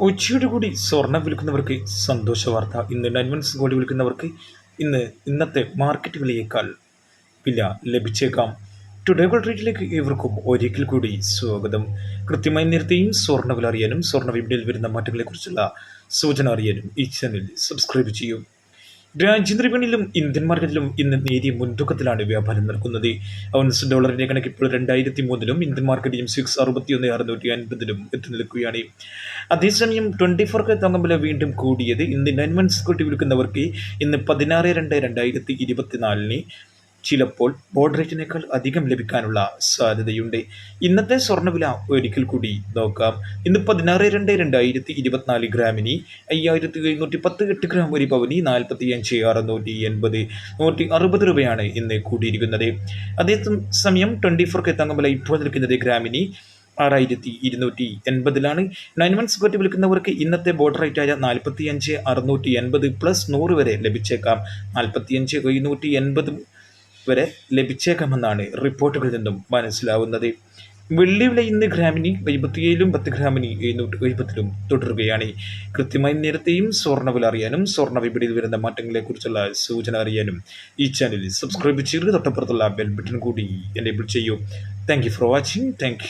ഉച്ചയോടുകൂടി സ്വർണം വിൽക്കുന്നവർക്ക് സന്തോഷ വാർത്ത. ഇന്ന് വൺസ് ഗോൾഡ് വിൽക്കുന്നവർക്ക് ഇന്ന് ഇന്നത്തെ മാർക്കറ്റ് വിലയേക്കാൾ വില ലഭിച്ചേക്കാം. ടുഡേ ഗോൾഡ് റേറ്റിലേക്ക് ഏവർക്കും ഒരിക്കൽ കൂടി സ്വാഗതം. കൃത്യമായി നേരത്തെയും സ്വർണ വില അറിയാനും സ്വർണ വിപണിയിൽ വരുന്ന മാറ്റങ്ങളെക്കുറിച്ചുള്ള സൂചന അറിയാനും ഈ ചാനൽ സബ്സ്ക്രൈബ് ചെയ്യും. രാജ്യാന്തര വിപണിയിലും ഇന്ത്യൻ മാർക്കറ്റിലും ഇന്ന് നേരിയ മുൻതൂക്കത്തിലാണ് വ്യാപാരം നടക്കുന്നത്. ഔൺസ് ഡോളറിന്റെ കണക്ക് ഇപ്പോൾ രണ്ടായിരത്തി മൂന്നിലും ഇന്ത്യൻ മാർക്കറ്റിലും സിക്സ് അറുപത്തിയൊന്ന് അറുന്നൂറ്റി അൻപതിലും എത്തി നിൽക്കുകയാണ് അതേസമയം ട്വന്റി ഫോർക്ക് വില വീണ്ടും കൂടിയത് ഇന്ന് നയൻ മന്ത്സ് കൂട്ടി വിൽക്കുന്നവർക്ക് ഇന്ന് പതിനാറ് രണ്ട് രണ്ടായിരത്തി ഇരുപത്തിനാലിന് ചിലപ്പോൾ ബോർഡ് റേറ്റിനേക്കാൾ അധികം ലഭിക്കാനുള്ള സാധ്യതയുണ്ട്. ഇന്നത്തെ സ്വർണവില ഒരിക്കൽ കൂടി നോക്കാം. ഇന്ന് പതിനാറ് രണ്ട് രണ്ടായിരത്തി ഇരുപത്തിനാല് ഗ്രാമിന് അയ്യായിരത്തി എഴുന്നൂറ്റി പത്ത് എട്ട് ഗ്രാം ഒരു പവനി നാൽപ്പത്തി അഞ്ച് അറുന്നൂറ്റി എൺപത് നൂറ്റി അറുപത് രൂപയാണ് ഇന്ന് കൂടിയിരിക്കുന്നത്. അതേ സമയം ട്വന്റി ഫോർ കെത്തങ്കമ്പല ഇപ്പോൾ നിൽക്കുന്നത് ഗ്രാമിന് ആറായിരത്തി ഇരുന്നൂറ്റി എൺപതിലാണ്. നയൻ മന്ത്സ് കൊറ്റി വിൽക്കുന്നവർക്ക് ഇന്നത്തെ ബോർഡർ റേറ്റായ നാൽപ്പത്തി അഞ്ച് അറുന്നൂറ്റി എൺപത് പ്ലസ് നൂറ് വരെ ലഭിച്ചേക്കാം. നാൽപ്പത്തി അഞ്ച് എഴുന്നൂറ്റി എൺപത് വരെ ലഭിച്ചേക്കാമെന്നാണ് റിപ്പോർട്ടുകളിൽ നിന്നും മനസ്സിലാവുന്നത്. വെള്ളി വില ഇന്ന് ഗ്രാമിന് എഴുപത്തിയേഴിലും പത്ത് ഗ്രാമിന് എഴുന്നൂറ്റി എഴുപത്തിലും തുടരുകയാണ്. കൃത്യമായി നേരത്തെയും സ്വർണ വില അറിയാനും സ്വർണ വിപണിയിൽ വരുന്ന മാറ്റങ്ങളെക്കുറിച്ചുള്ള സൂചന അറിയാനും ഈ ചാനൽ സബ്സ്ക്രൈബ് ചെയ്ത് തൊട്ടപ്പുറത്തുള്ള ബെൽ ബട്ടൺ കൂടി എനേബിൾ ചെയ്യൂ. Thank for watching thank